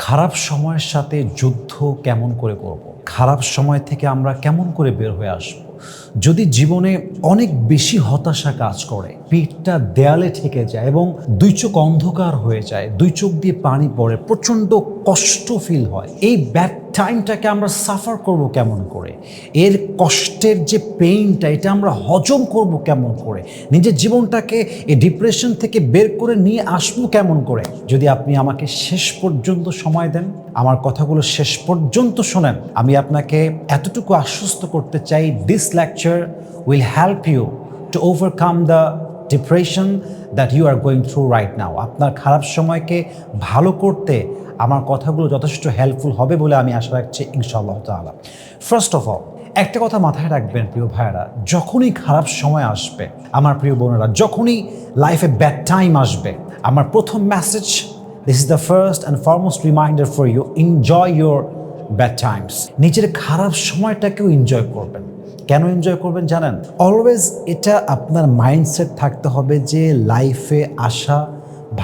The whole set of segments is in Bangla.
খারাপ সময়ের সাথে যুদ্ধ কেমন করে করব। খারাপ সময় থেকে আমরা কেমন করে বের হয়ে আসব? যদি জীবনে অনেক বেশি হতাশা কাজ করে, পিঠটা দেয়ালে ঠেকে যায় এবং দুই চোখ অন্ধকার হয়ে যায়, দুই চোখ দিয়ে পানি পড়ে, প্রচণ্ড কষ্ট ফিল হয়, এই ব্যাড টাইমটাকে আমরা সাফার করব কেমন করে? এর কষ্টের যে পেইনটা এটা আমরা হজম করব কেমন করে? নিজের জীবনটাকে এই ডিপ্রেশন থেকে বের করে নিয়ে আসব কেমন করে? যদি আপনি আমাকে শেষ পর্যন্ত সময় দেন আমার কথাগুলো শেষ পর্যন্ত শোনেন। আমি আপনাকে এতটুকু আশ্বস্ত করতে চাই this lecture will help you to overcome the depression that you are going through right now আপনার খারাপ সময়কে ভালো করতে আমার কথাগুলো যথেষ্ট হেল্পফুল হবে বলে আমি আশা রাখছি, ইনশাআল্লাহ তাআলা। ফার্স্ট অফ অল একটা কথা মাথায় রাখবেন প্রিয় ভাইয়েরা, যখনই খারাপ সময় আসবে, আমার প্রিয় বোনেরা, যখনই লাইফে ব্যাড টাইম আসবে, আমার প্রথম message this is the first and foremost reminder for you enjoy your bad times নিজের খারাপ সময়টাকেও এনজয় করবেন। কেন এনজয় করবেন জানেন? অলওয়েজ এটা আপনার মাইন্ডসেট থাকতে হবে যে লাইফে আসা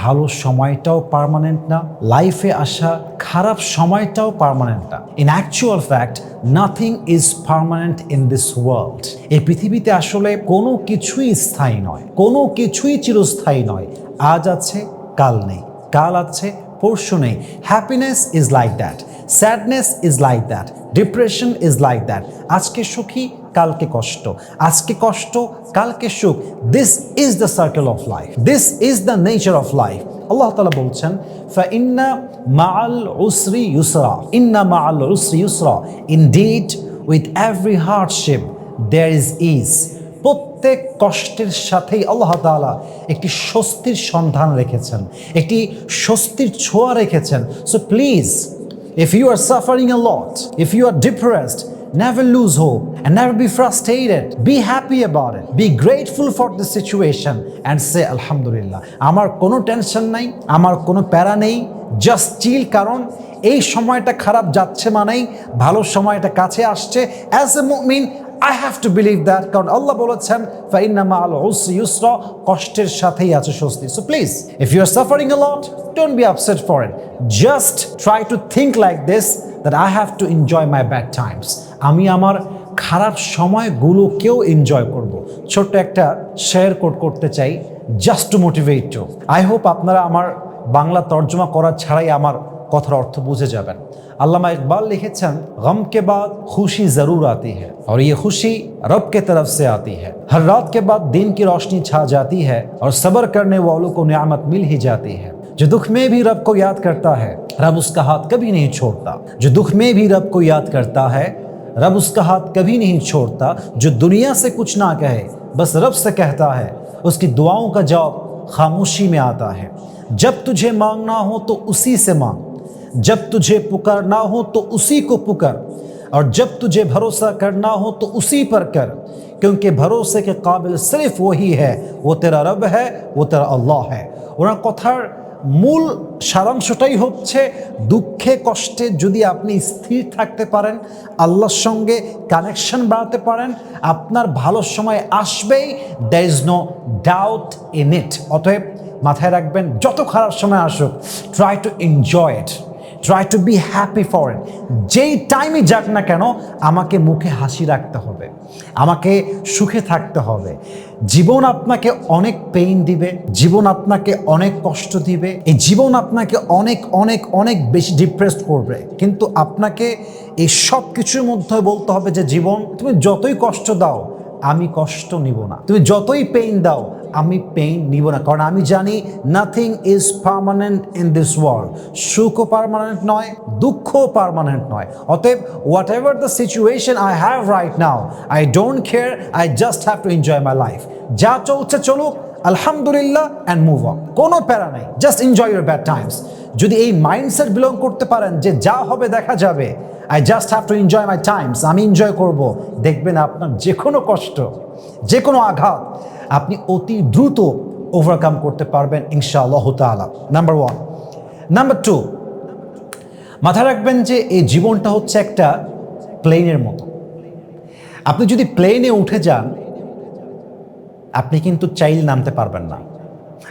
ভালো সময়টাও পার্মানেন্ট না লাইফে আসা খারাপ সময়টাও পার্মানেন্ট না। In actual fact nothing is permanent in this world এই পৃথিবীতে আসলে কোনো কিছুই স্থায়ী নয়, কোনো কিছুই চিরস্থায়ী নয়। আজ আছে, কাল নেই। কাল আছে, পরশু নেই। Happiness is like that sadness is like that depression is like that আজকে সুখী, কালকে কষ্ট। আজকে কষ্ট, কালকে সুখ। This is the circle of life this is the nature of life Allah Taala বলছেন ইন্না মাল উসরি ইউসরা। ইন্না মাল উসরি ইউসরা। Indeed with every hardship there is is প্রত্যেক কষ্টের সাথেই আল্লাহতালা একটি স্বস্তির সন্ধান রেখেছেন, একটি স্বস্তির ছোঁয়া রেখেছেন। So please if you are suffering a lot if you are depressed never lose hope and never be frustrated be happy about it be grateful for the situation and say আলহামদুলিল্লাহ আমার কোনো টেনশন নেই, আমার কোনো প্যারা নেই জাস্ট চিল কারণ এই সময়টা খারাপ যাচ্ছে মানেই, ভালো সময়টা কাছে আসছে। As a মুভমিন I have to believe that কারণ আল্লাহ বলেছেন ফাইন্নামা আল উসরি ইউসরা কষ্টের সাথেই আছে স্বস্তি। So please if you are suffering a lot don't be upset for it just try to think like this that I have to enjoy my bad times আমি আমার খারাপ সময়গুলোকেও এনজয় করব। ছোট্ট একটা শেয়ার কোড করতে চাই just to motivate to I hope আপনারা আমার বাংলা তর্জমা করা ছাড়াই আমার কথার অর্থ বুঝে যাবেন अल्लामा इकबाल लिखेछन गम के बाद खुशी ज़रूर आती है और ये खुशी रब के तरफ से आती है हर रात के बाद दिन की रोशनी छा जाती है और सब्र करने वालों को नियामत मिल ही जाती है जो दुख में भी रब को याद करता है रब उसका हाथ कभी नहीं छोड़ता जो दुख में भी रब को याद करता है रब उसका हाथ कभी नहीं छोड़ता जो दुनिया से कुछ ना कहे बस रब से कहता है उसकी दुआओं का जवाब खामोशी में आता है जब तुझे मांगना हो तो उसी से मांग जब तुझे पुकारना हो तो उसी को पुकार और जब तुझे भरोसा करना हो तो उसी पर कर क्योंकि भरोसे के काबिल सिर्फ वही है वो तेरा रब है वो तेरा अल्लाह है ওনার কথার মূল সারাংশটাই হচ্ছে দুঃখে কষ্টে যদি আপনি স্থির থাকতে পারেন আল্লাহর সঙ্গে কানেকশন বাড়াতে পারেন আপনার ভালো সময় আসবেই there is no doubt in it অতএব মাথায় রাখবেন যত খারাপ সময় আসুক try to enjoy it try to be happy for it যেই টাইমই যাক না কেন, আমাকে মুখে হাসি রাখতে হবে। আমাকে সুখে থাকতে হবে। জীবন আপনাকে অনেক পেইন দিবে, জীবন আপনাকে অনেক কষ্ট দিবে, এই জীবন আপনাকে অনেক অনেক অনেক বেশি ডিপ্রেসড করবে। কিন্তু আপনাকে এই সব কিছুর মধ্যে বলতে হবে যে, জীবন, তুমি যতই কষ্ট দাও, আমি কষ্ট নিব না। তুমি যতই পেইন দাও আমি পেইন নিব না। কারণ আমি জানি nothing is permanent in this world সুখও permanent নয় দুঃখ পার্মানেন্ট নয়। অতএব whatever the situation I have right now I don't care I just have to enjoy my life যা চলছে চলুক, আলহামদুলিল্লাহ অ্যান্ড মুভ অন কোনো প্যারা নাই just enjoy your bad times যদি এই মাইন্ডসেট বিলং করতে পারেন যে যা হবে দেখা যাবে I just have to enjoy my times আমি এনজয় করব। দেখবেন আপনার যে কোনো কষ্ট যে কোনো আঘাত আপনি অতি দ্রুত ওভারকাম করতে পারবেন ইনশাআল্লাহ তালা নাম্বার ওয়ান নাম্বার টু মাথায় রাখবেন যে এই জীবনটা হচ্ছে একটা প্লেনের মতো। আপনি যদি প্লেনে উঠে যান, আপনি কিন্তু চাইলে নামতে পারবেন না।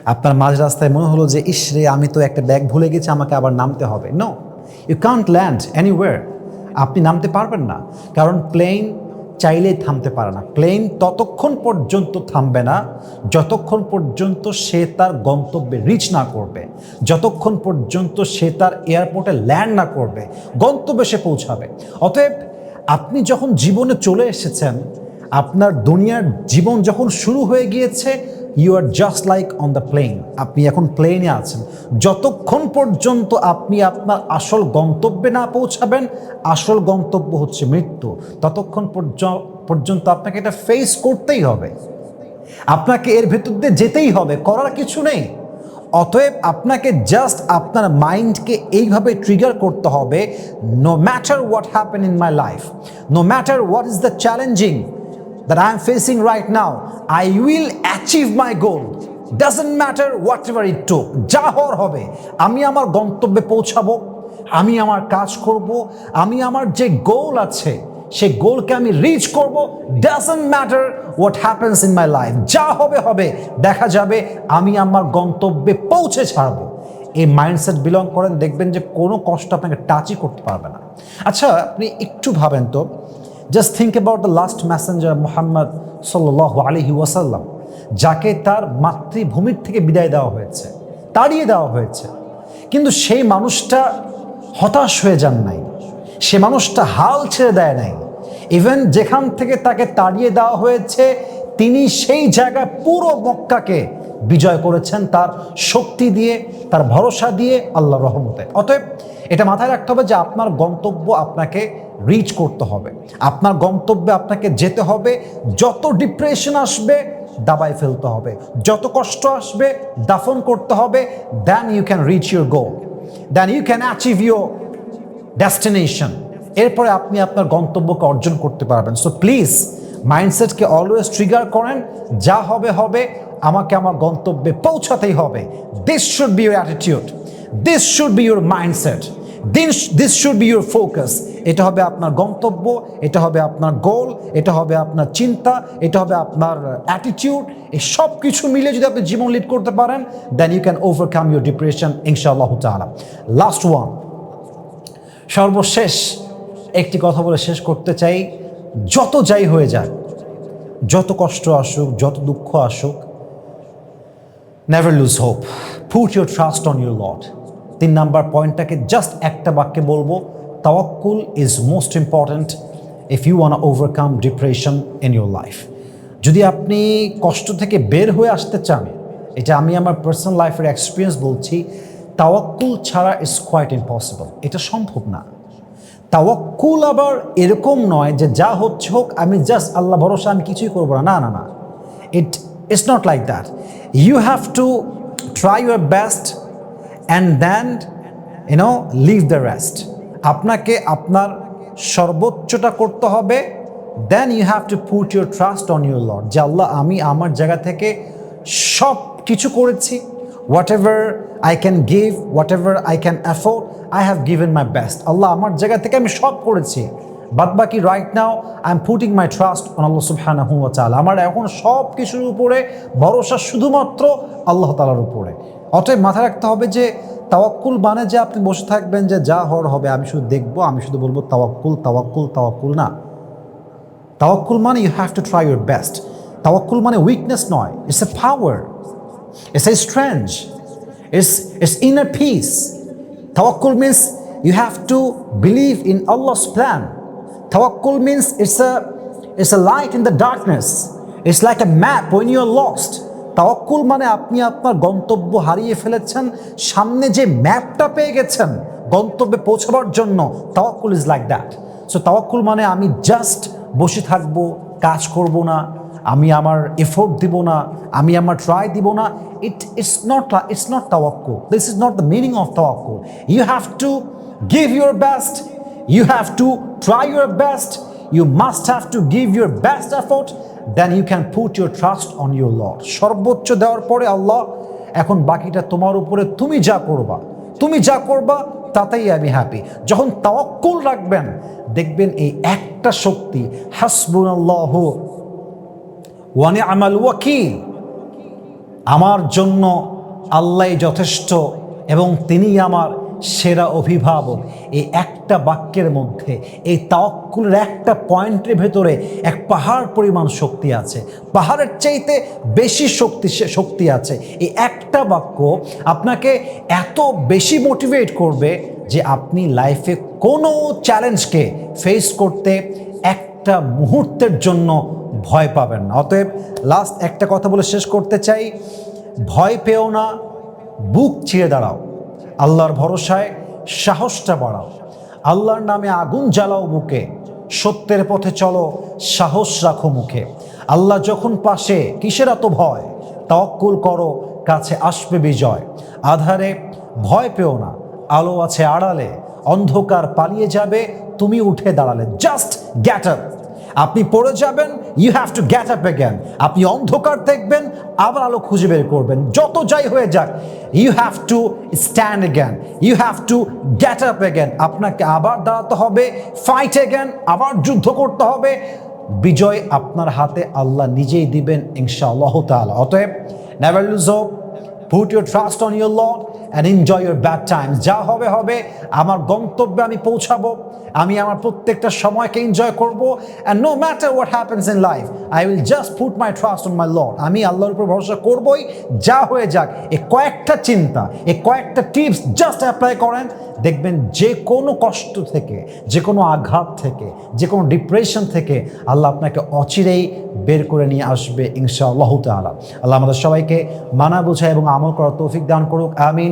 আপনার মাঝ রাস্তায় মনে হলো যে, ইস রে, আমি তো একটা ব্যাগ ভুলে গেছি, আমাকে আবার নামতে হবে। No you can't land anywhere আপনি নামতে পারবেন না। কারণ প্লেন চাইলেই থামতে পারে না। প্লেন ততক্ষণ পর্যন্ত থামবে না, যতক্ষণ পর্যন্ত সে তার গন্তব্যে রিচ না করবে, যতক্ষণ পর্যন্ত সে তার এয়ারপোর্টে ল্যান্ড না করবে, গন্তব্যে সে পৌঁছাবে। অতএব আপনি যখন জীবনে চলে এসেছেন, আপনার দুনিয়ার জীবন যখন শুরু হয়ে গিয়েছে you are just like on the plane আপনি এখন প্লেনে আছেন। যতক্ষণ পর্যন্ত আপনি আপনার আসল গন্তব্যে না পৌঁছাবেন, আসল গন্তব্য হচ্ছে মৃত্যু। ততক্ষণ পর্য- পর্যন্ত আপনাকে এটা ফেস করতেই হবে। আপনাকে এর ভেতর দিয়ে যেতেই হবে, করার কিছু নেই। অতএব আপনাকে জাস্ট আপনার মাইন্ডকে এইভাবে ট্রিগার করতে হবে no matter what happen in my life no matter what is the challenging that I am facing right now I will achieve my goal doesn't matter whatever it took যা হওয়ার হবে, আমি আমার গন্তব্যে পৌঁছাবো, আমি আমার কাজ করব, আমি আমার যে গোল আছে সেই গোলকে আমি রিচ করব doesn't matter what happens in my life যা হবে হবে, দেখা যাবে, আমি আমার গন্তব্যে পৌঁছে ছাড়বো। এই মাইন্ডসেট বিলং করেন, দেখবেন যে কোনো কষ্ট আপনাকে টাচই করতে পারবে না। আচ্ছা আপনি একটু ভাবেন তো just think about the last messenger Mohammad সাল্লাহ আলহি ওয়াসাল্লাম যাকে তার মাতৃভূমির থেকে বিদায় দেওয়া হয়েছে, তাড়িয়ে দেওয়া হয়েছে। কিন্তু সেই মানুষটা হতাশ হয়ে যান নাই। সে মানুষটা হাল ছেড়ে দেয় নাই। ইভেন যেখান থেকে তাকে তাড়িয়ে দেওয়া হয়েছে, তিনি সেই জায়গায় পুরো মক্কাকে বিজয় করেছেন তার শক্তি দিয়ে, তার ভরসা দিয়ে আল্লাহ রহমতে। অতএব এটা মাথায় রাখতে হবে যে আপনার গন্তব্য আপনাকে রিচ করতে হবে। আপনার গন্তব্যে আপনাকে যেতে হবে, যত ডিপ্রেশন আসবে, দাবায় ফেলতে হবে। যত কষ্ট আসবে, দাফন করতে হবে then you can reach your goal then you can achieve your destination এরপরে আপনি আপনার গন্তব্যকে অর্জন করতে পারবেন। সো প্লিজ মাইন্ডসেটকে অলওয়েজ ট্রিগার করেন। যা হবে হবে। আমাকে আমার গন্তব্যে পৌঁছাতেই হবে। This should be your attitude this should be your mindset this this should be your focus এটা হবে আপনার গন্তব্য, এটা হবে আপনার গোল এটা হবে আপনার চিন্তা, এটা হবে আপনার অ্যাটিটিউড এই সব কিছু মিলে যদি আপনি জীবন লিড করতে পারেন then you can overcome your depression ইনশাআল্লাহ তাআলা লাস্ট ওয়ান সর্বশেষ একটি কথা বলে শেষ করতে চাই। যত যাই হয়ে যাক, যত কষ্ট আসুক, যত দুঃখ আসুক never lose hope put your trust on your lord তিন নাম্বার পয়েন্টটাকে জাস্ট একটা বাক্যে বলব, তাওয়াক্কুল is most important if you want overcome depression in your life যদি আপনি কষ্ট থেকে বের হয়ে আসতে চান, এটা আমি আমার পার্সোনাল লাইফের এক্সপিরিয়েন্স বলছি, তাওয়াক্কুল ছাড়া ইজ কোয়াইট ইম্পসিবল এটা সম্ভব না। তাওয়াক্কুল আবার এরকম নয় যে যা হচ্ছে হোক, আমি জাস্ট আল্লাহ ভরসা, আমি কিছুই করব না না না it it's not like that you have to try your best and then you know leave the rest আপনাকে আপনার সর্বোচ্চটা করতে হবে then you have to put your trust on your lord যে আল্লাহ, আমি আমার জায়গা থেকে সব কিছু করেছি। Whatever I can give whatever I can afford I have given my best Allah আমার জায়গা থেকে আমি সব করেছি। বাদ বাকি right now I am putting my trust on Allah সুবহানাহু ওয়া তাআলা। আমার এখন সব কিছুর উপরে ভরসা শুধুমাত্র আল্লাহ তালার উপরে। অতএব মাথায় রাখতে হবে যে তাওয়াক্কুল মানে যে আপনি বসে থাকবেন যে যা হওয়ার হবে, আমি শুধু দেখব, আমি শুধু বলব তাওয়াক্কুল তাওয়াক্কুল তাওয়াক্কুল না। তাওয়াক্কুল মানে you have to try your best তাওয়াক্কুল মানে উইকনেস নয় it's a power it's a strength it's it's inner peace তাওয়াক্কুল means you have to believe in Allah's plan তাওয়াক্কুল means it's a it's a light in the darkness it's like a map when you are lost তাওয়াক্কুল মানে আপনি আপনার গন্তব্য হারিয়ে ফেলেছেন, সামনে যে ম্যাপটা পেয়ে গেছেন, গন্তব্যে পৌঁছাবার জন্য তাওয়াক্কুল ইজ লাইক দ্যাট। সো তাওয়াক্কুল মানে আমি জাস্ট বসে থাকব, কাজ করব না, আমি আমার এফোর্ট দিব না, আমি আমার ট্রাই দিব না। It, it's not it's not তাওয়াক্কুল, this is not the meaning of তাওয়াক্কুল। You have to give your best, you have to try your best, you must have to give your best effort then you can put your trust on your lord সর্বোচ্চ দেওয়ার পরে আল্লাহ, এখন বাকিটা তোমার উপরে তুমি যা করবা, তুমি যা করবা তাতেই আমি হ্যাপি যখন তাওয়াক্কুল রাখবেন, দেখবেন এই একটা শক্তি হাসবুন আল্লাহ ওয়ানে আমাল ওয়াকিল, আমার জন্য আল্লাহ যথেষ্ট এবং তিনি আমার সেরা অভিভাবক। এই একটা বাক্যের মধ্যে, এই তাওয়াক্কুলের একটা পয়েন্টের ভেতরে এক পাহাড় পরিমাণ শক্তি আছে। পাহাড়ের চাইতে বেশি শক্তি শক্তি আছে। এই একটা বাক্য আপনাকে এত বেশি মোটিভেট করবে যে আপনি লাইফে কোনো চ্যালেঞ্জকে ফেস করতে একটা মুহূর্তের জন্য ভয় পাবেন না। অতএব লাস্ট একটা কথা বলে শেষ করতে চাই। ভয় পেও না, বুক ছিঁড়ে দাঁড়াও। আল্লাহর ভরসায় সাহসটা বাড়াও। আল্লাহর নামে আগুন জ্বালাও বুকে। সত্যের পথে চলো, সাহস রাখো মুখে। আল্লাহ যখন পাশে, কিসের এত ভয়? তওয়াক্কুল করো, কাছে আসবে বিজয়। আধারে ভয় পেও না, আলো আছে আড়ালে। অন্ধকার পালিয়ে যাবে, তুমি উঠে দাঁড়ালে। জাস্ট গ্যাট আপ আপনি পড়ে যাবেন you have to get up again আপনি অন্ধকার দেখবেন, আবার আলো খুঁজে বের করবেন। যত যাই হয়ে যাক you have to stand again you have to get up again আপনাকে আবার দাঁড়াতে হবে ফাইট এগেন আবার যুদ্ধ করতে হবে। বিজয় আপনার হাতে আল্লাহ নিজেই দিবেন, ইনশাআল্লাহ তাআলা। অতএব never lose hope put your trust on your lord and enjoy your bad times যা হবে হবে, আমার গন্তব্যে আমি পৌঁছাবো। আমি আমার প্রত্যেকটা সময়কে এনজয় করব। And no matter what happens in life I will just put my trust on my lord আমি আল্লাহর উপর ভরসা করবই। যা হয়ে যাক, এ কয়েকটা চিন্তা, এ কয়েকটা টিপস জাস্ট অ্যাপ্লাই করেন। দেখবেন যে কোনো কষ্ট থেকে, যে কোনো আঘাত থেকে, যে কোনো ডিপ্রেশন থেকে আল্লাহ আপনাকে অচিরেই বের করে নিয়ে আসবে, ইনশাআল্লাহ তাআলা। আল্লাহ আমাদের সবাইকে মানা, বোঝা এবং আমল করার তৌফিক দান করুক। আমিন।